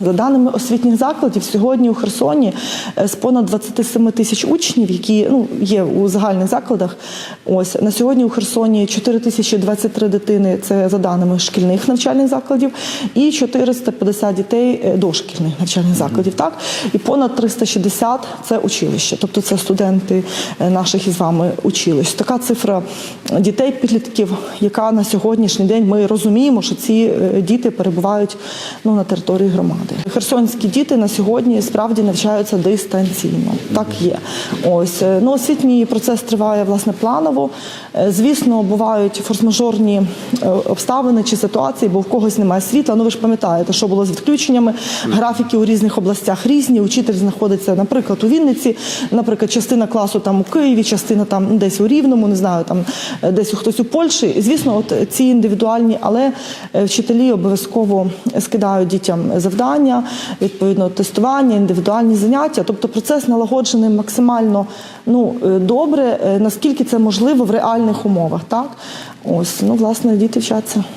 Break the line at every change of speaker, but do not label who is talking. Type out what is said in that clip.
За даними освітніх закладів, сьогодні у Херсоні е, з понад 27 тисяч учнів, які ну, є у загальних закладах. Ось на сьогодні у Херсоні 4 тисячі 23 дитини це за даними шкільних навчальних закладів, і 450 дітей е, дошкільних навчальних закладів. Так і понад 360 це училище, тобто це студенти е, наших із вами училищ. Така цифра дітей, підлітків, яка на сьогоднішній день ми розуміємо, що ці діти перебувають ну, на території громади. Херсонські діти на сьогодні справді навчаються дистанційно. Так є. Ось е, ну, освітній процес триває власне планово. Е, Звісно, бувають форс-мажорні е, обставини чи ситуації, бо в когось немає світла. Ну ви ж пам'ятаєте, що було з відключеннями. Графіки у різних областях різні. Учитель знаходиться, наприклад, у Вінниці, наприклад, частина класу там у Києві, частина там десь у Рівному, не знаю, там десь у хтось у Польщі. І, звісно, от ці індивідуальні, але вчителі обов'язково скидають дітям завдання, відповідно тестування, індивідуальні заняття. Тобто процес налагоджений максимально ну е, добре, е, наскільки це можливо в реальних умовах. Так ось ну власне діти вчаться.